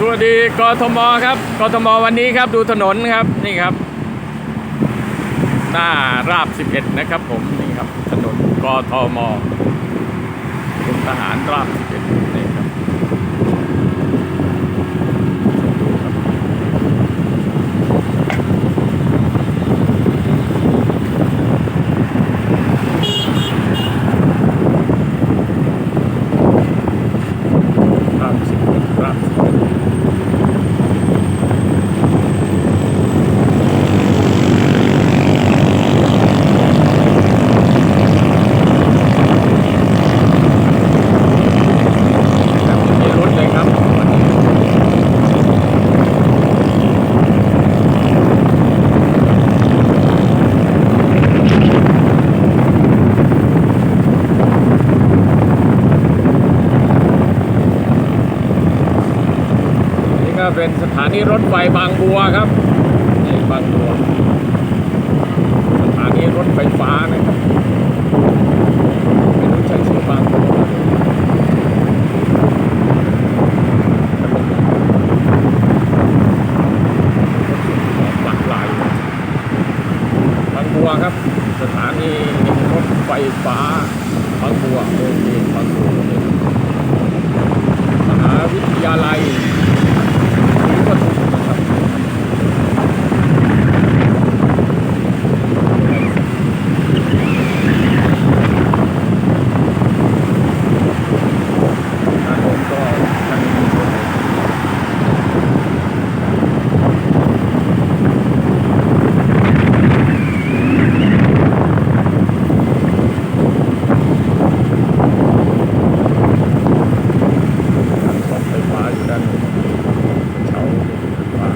สวัสดีกทมครับกทมวันนี้ครับดูถนนครับนี่ครับ หน้าราบ 11 นะครับผมนี่ครับถนนกทมกรมทหารราบ 11นี่ครับดูครับราบ 11 ราบ 11 ครับมีรถเลยครับวันนี้นี่ก็ เป็นสถานีรถไฟบางบัวครับนี่บางบัว สถานีรถไฟฟ้านะครับไม่รู้ใช่ชื่อบาหลากหลายบางบัวครับ สถานีรถไฟฟ้าบางบัวโอเคบางบัวนี่มหาวิทยาลัยศรีปทุมนะครับทางโน้นก็ทางนี้ รถไฟฟ้าอยู่ด้านนู้นเสาไฟฟ้า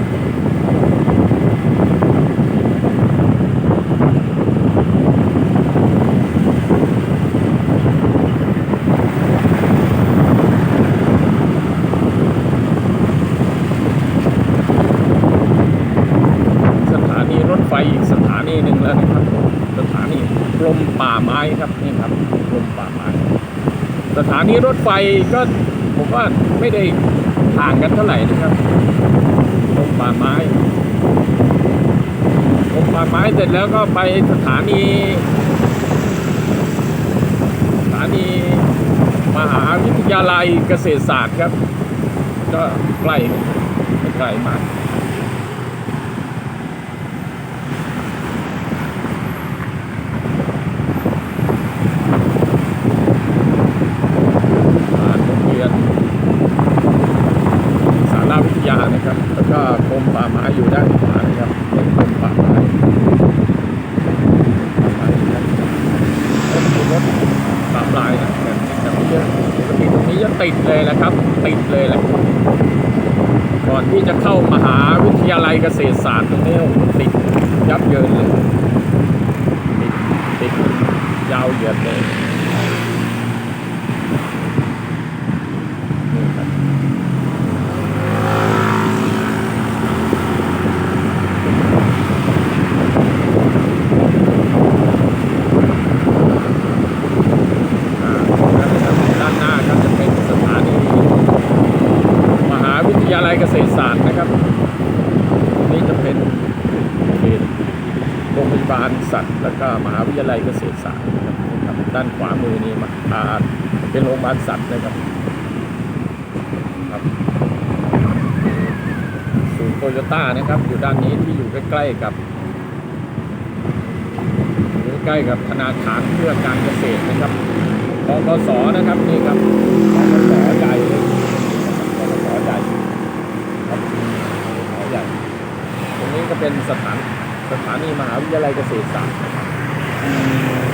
สถานีรถไฟอีีหนึ่งแล้วนะครับสถานีกรมป่าไม้ครับนี่ครับกรมป่าไม้สถานีรถไฟก็ผมว่าไม่ได้ห่างกันเท่าไหร่นะครับตรงป่าไม้ตรงป่าไม้เสร็จแล้วก็ไปสถานี สถานีมหาวิทยาลัยเกษตรศาสตร์ครับ ก็ใกล้ไม่ไกลมาก ผ่านโรงเรียนสาราวิทยา นะครับ แล้วก็กรมป่าไม้อยู่ด้านขวานะครับเป็นกรมป่าไม้ป่าไม้นะครับแล้วมีรถปราบลายนะแบบแบบนี้เยอะปกติตรงนี้จะติดเลยแหละครับ ติดเลยแหละก่อนที่จะเข้ามหาวิทยาลัยเกษตรศาสตร์ตรงนี้ติดยับเยินเลยติดติดยาวเหยียดเลย นี่ครับอ่าด้านหน้าก็จะเป็นสถานีมหาวิทยาลัย เกษตรศาสตร์นะครับนนี้จะเป็นเขตโรงพยาบาลสัตว์ แล้วก็มหาวิทยาลัยเกษตรศาสตร์นะครับด้านขวามือนี่มาเป็นโรงพยาบาลสัตว์นะครับครับศูนย์โตโยต้านะครับ อยู่ด้านนี้ที่อยู่ใกล้ๆกับอยู่ใกล้ๆกับธนาคารเพื่อการเกษตรนะครับกกสนะครับนี่ครับกกสใหญ่เลยกกสใหญ่ครับกกสใหญ่ตรงนี้ก็ เป็นสถานสถานีมหาวิทยาลัยเกษตรศาสตร์